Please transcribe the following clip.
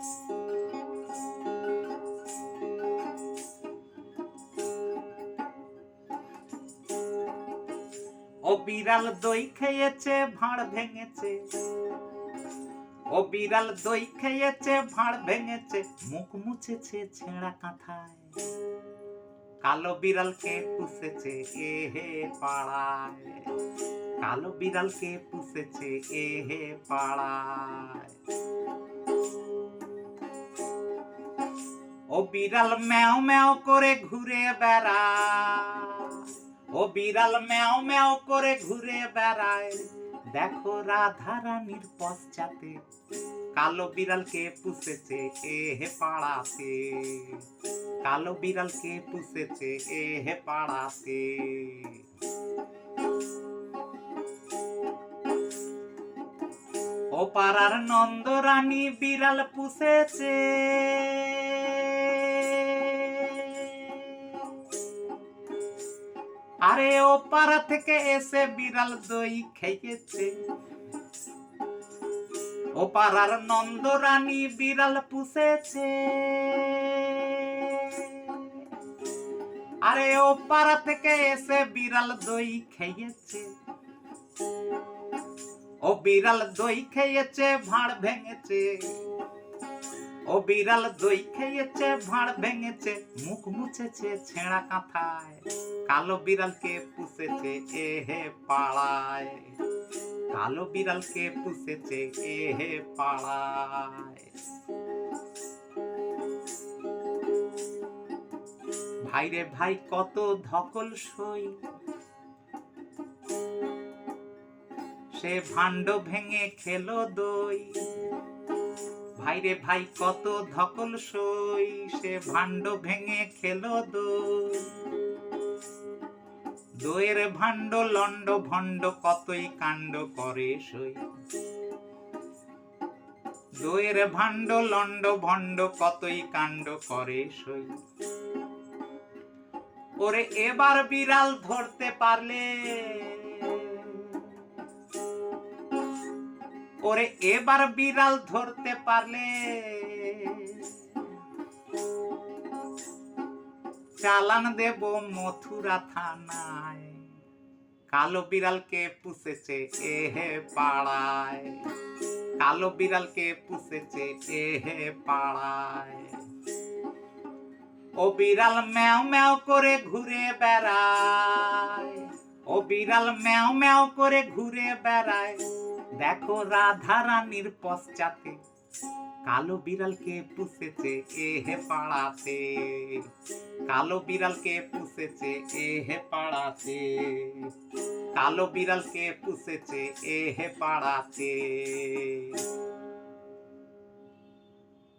ও বিড়াল দই খেয়েছে, ভাঁড় ভেঙেছে। ও বিড়াল দই খেয়েছে, ভাঁড় ভেঙেছে, মুখ মুছেছে ছেঁড়া কাঁথায়। কালো বিড়ালকে পুষেছে, এ হে পাড়ায়। কালো বিড়ালকে পুষেছে, এ হে পাড়ায়। বিড়াল ম্যাও ম্যাও করে ঘুরে বেড়ায়। ও বিড়াল ম্যাও ম্যাও করে ঘুরে বেড়ায়। দেখো রাধা রানীর পশ্চাতে কালো বিড়ালকে পুষেছে, এ হে পাড়াতে। কালো বিড়ালকে পুষেছে, এ হে পাড়াতে। ও পাড়ার নন্দ রানী বিড়াল পুষেছে আরে ও পাড়া থেকে এসে বিড়াল দই খেয়েছে। ও পাড়ার নন্দ রানী বিড়াল পুষেছে। আরে ও পাড়া থেকে এসে বিড়াল দই খেয়েছে। ও বিড়াল দই খেয়েছে, ভাঁড় ভেঙেছে। ও বিড়াল দই খেয়েছে, ভাঁড় ভেঙেছে, মুখ মুছেছে ছেঁড়া কাঁথায়। কালো বিড়ালকে পুষেছে, এ হে পাড়ায়। কালো বিড়ালকে পুষেছে, এ হে পাড়ায়। ভাইরে ভাই, কত ধকল সই। সে ভাণ্ড ভেঙে খেলো দই। ভাইরে ভাই, কত ধকল সই, সে ভাণ্ড ভেঙে খেলো দই দইয়ের ভাণ্ড লন্ড ভণ্ড, কতই কাণ্ড করে সই। দইয়ের ভাণ্ড লন্ড ভণ্ড, কতই কাণ্ড করে সই। ওরে এবার বিড়াল ধরতে পারলে ওরে এবার বিড়াল ধরতে পারলে। চালান দেব মথুরা থানায়। কালো বিড়ালকে পুষেছে এ হে পাড়ায়। কালো বিড়ালকে পুষেছে এ হে পাড়ায়। ও বিড়াল ম্যাও ম্যাও করে ঘুরে বেড়ায়। ও বিড়াল ম্যাও ম্যাও করে ঘুরে বেড়ায়। দেখো রাধা রানীর পশ্চাতে, কালো বিড়ালকে পুষেছে এ হে পাড়াতে, কালো বিড়ালকে পুষেছে এ হে পাড়াতে, কালো বিড়ালকে পুষেছে এ হে পাড়াতে।